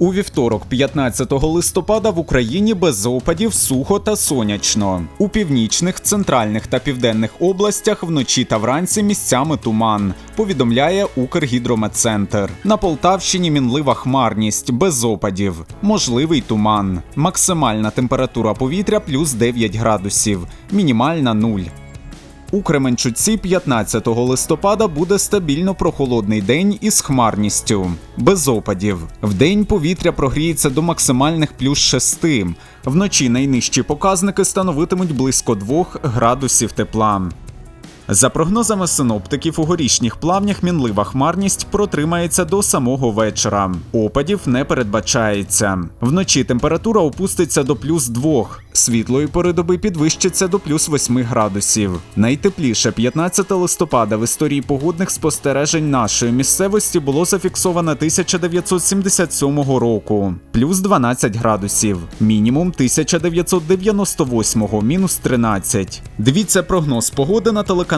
У вівторок, 15 листопада, в Україні без опадів сухо та сонячно. У північних, центральних та південних областях вночі та вранці місцями туман. Повідомляє Укргідрометцентр. На Полтавщині мінлива хмарність без опадів. Можливий туман. Максимальна температура повітря плюс 9 градусів, мінімальна 0. У Кременчуці 15 листопада буде стабільно прохолодний день із хмарністю, без опадів. Вдень повітря прогріється до максимальних плюс 6. Вночі найнижчі показники становитимуть близько 2 градусів тепла. За прогнозами синоптиків, у горішніх плавнях мінлива хмарність протримається до самого вечора. Опадів не передбачається. Вночі температура опуститься до плюс 2, світлої пори доби підвищиться до плюс 8 градусів. Найтепліше 15 листопада в історії погодних спостережень нашої місцевості було зафіксовано 1977 року, плюс 12 градусів, мінімум 1998 мінус 13. Дивіться прогноз погоди на телеканалі